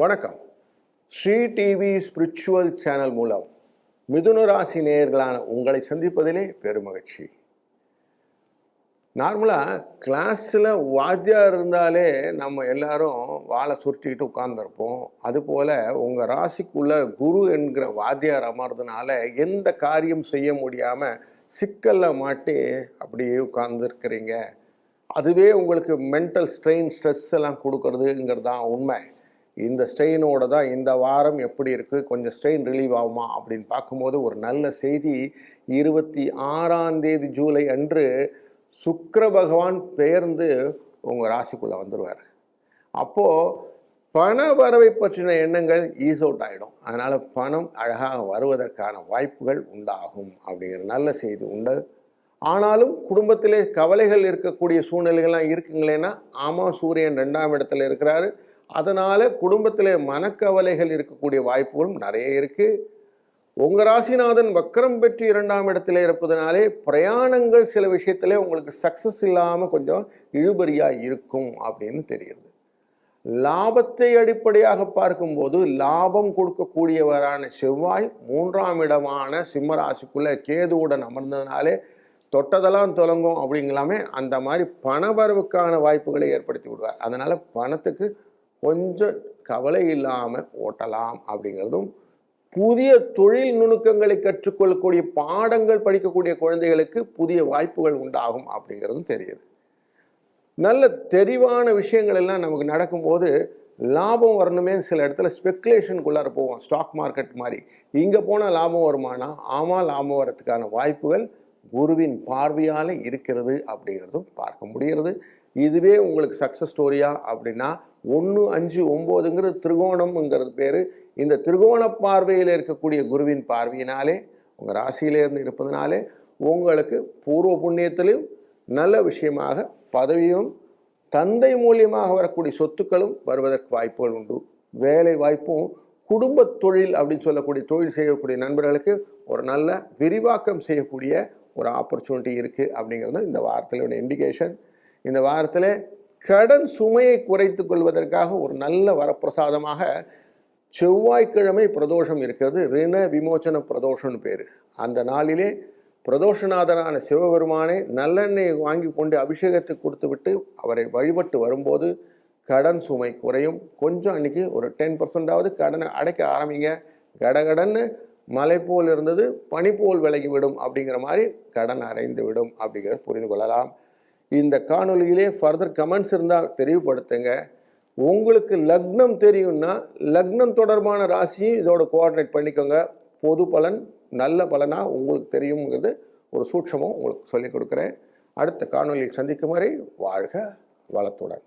வணக்கம். Sri TV spiritual channel மூலம் மிதுன ராசி நேயர்களான உங்களை சந்திப்பதிலே பெருமகிழ்ச்சி நார்மலாக கிளாஸில் வாத்தியார் இருந்தாலே நம்ம எல்லாரும் வாழை சுருட்டிக்கிட்டு உட்கார்ந்துருப்போம். அதுபோல் உங்கள் ராசிக்குள்ளே குரு என்கிற வாத்தியார் அமர்றதுனால எந்த காரியம் செய்ய முடியாமல் சிக்கலில் மாட்டி அப்படியே உட்கார்ந்துருக்கிறீங்க. அதுவே உங்களுக்கு மென்டல் ஸ்ட்ரெயின் ஸ்ட்ரெஸ் எல்லாம் கொடுக்கறதுங்கிறது தான் உண்மை. இந்த ஸ்ட்ரெயினோட தான் இந்த வாரம் எப்படி இருக்குது கொஞ்சம் ஸ்ட்ரெயின் ரிலீவ் ஆகுமா? அப்படின்னு பார்க்கும்போது ஒரு நல்ல செய்தி. இருபத்தி ஆறாம் தேதி ஜூலை அன்று சுக்கர பகவான் பெயர்ந்து உங்கள் ராசிக்குள்ளே வந்துடுவார் அப்போது பண வரவை பற்றின எண்ணங்கள் ஈஸ் அவுட் ஆகிடும் அதனால் பணம் அழகாக வருவதற்கான வாய்ப்புகள் உண்டாகும் அப்படிங்கிற நல்ல செய்தி உண்டு. ஆனாலும் குடும்பத்திலே கவலைகள் இருக்கக்கூடிய சூழ்நிலைகள்லாம் இருக்குங்களேன்னா ஆமாம் சூரியன் ரெண்டாம் இடத்துல இருக்கிறாரு. அதனால் குடும்பத்தில் மனக்கவலைகள் இருக்கக்கூடிய வாய்ப்புகளும் நிறைய இருக்குது உங்கள் ராசிநாதன் வக்கரம் பெற்று இரண்டாம் இடத்துல இருப்பதனாலே பிரயாணங்கள் சில விஷயத்துல உங்களுக்கு சக்ஸஸ் இல்லாமல் கொஞ்சம் இழுபறியாக இருக்கும் அப்படின்னு தெரியுது. லாபத்தை அடிப்படையாக பார்க்கும்போது லாபம் கொடுக்கக்கூடியவரான செவ்வாய் மூன்றாம் இடமான சிம்மராசிக்குள்ள கேதுவுடன் அமர்ந்ததுனாலே தொட்டதெல்லாம் தொடங்கும் அப்படிங்கலாமே அந்த மாதிரி பணவரவுக்கான வாய்ப்புகளை ஏற்படுத்தி விடுவார். அதனால் பணத்துக்கு கொஞ்சம் கவலை இல்லாமல் ஓட்டலாம் அப்படிங்கிறதும் புதிய தொழில் நுணுக்கங்களை கற்றுக்கொள்ளக்கூடிய பாடங்கள் படிக்கக்கூடிய குழந்தைகளுக்கு புதிய வாய்ப்புகள் உண்டாகும் அப்படிங்கிறதும் தெரியுது. நல்ல தெரிவான விஷயங்கள் எல்லாம் நமக்கு நடக்கும்போது லாபம் வரணுமே சில இடத்துல ஸ்பெக்குலேஷனுக்குள்ளார போவோம். ஸ்டாக் மார்க்கெட் மாதிரி. இங்கே போனால் லாபம் வருமானா? ஆமாம் லாபம் வரத்துக்கான வாய்ப்புகள் குருவின் பார்வையால் இருக்கிறது அப்படிங்கிறதும் பார்க்க முடிகிறது. இதுவே உங்களுக்கு சக்ஸஸ் ஸ்டோரியா அப்படின்னா ஒன்று அஞ்சு ஒம்போதுங்கிறது திரிகோணம்ங்கிறது பேர். இந்த திரிகோண பார்வையில் இருக்கக்கூடிய குருவின் பார்வையினாலே உங்கள் ராசியிலேருந்து இருப்பதனாலே உங்களுக்கு பூர்வ புண்ணியத்திலையும் நல்ல விஷயமாக பதவியும் தந்தை மூலியமாக வரக்கூடிய சொத்துக்களும் வருவதற்கு வாய்ப்புகள் உண்டு. வேலை வாய்ப்பும் குடும்ப தொழில் அப்படின்னு சொல்லக்கூடிய தொழில் செய்யக்கூடிய நண்பர்களுக்கு ஒரு நல்ல விரிவாக்கம் செய்யக்கூடிய ஒரு ஆப்பர்ச்சுனிட்டி இருக்குது அப்படிங்கிறது இந்த வாரத்தில் இண்டிகேஷன் இந்த வாரத்தில் கடன் சுமையை குறைத்து கொள்வதற்காக ஒரு நல்ல வரப்பிரசாதமாக செவ்வாய்க்கிழமை பிரதோஷம் இருக்கிறது. ரிண விமோச்சன பிரதோஷம்னு பேர். அந்த நாளிலே பிரதோஷநாதனான சிவபெருமானை நல்லெண்ணெயை வாங்கி கொண்டு அபிஷேகத்தை கொடுத்து விட்டு அவரை வழிபட்டு வரும்போது கடன் சுமை குறையும். கொஞ்சம் அன்னைக்கு ஒரு டென் பர்சன்டாவது கடனை அடைக்க ஆரம்பிங்க. கடகடன்னு மலை போல் இருந்தது பனி போல் விலகி விடும் அப்படிங்கிற மாதிரி கடன் அடைந்து விடும் அப்படிங்கிறத புரிந்து கொள்ளலாம். இந்த காணொலியிலே ஃபர்தர் கமெண்ட்ஸ் இருந்தால் தெரிவுபடுத்துங்க. உங்களுக்கு லக்னம் தெரியும்னா லக்னம் தொடர்பான ராசியும் இதோட கோஆர்டினேட் பண்ணிக்கோங்க. பொது பலன் நல்ல பலனாக உங்களுக்கு தெரியுங்கிறது ஒரு சூட்சமும் உங்களுக்கு சொல்லிக் கொடுக்குறேன். அடுத்த காணொலியில் சந்திக்கும் வரை வாழ்க வளத்துடன்.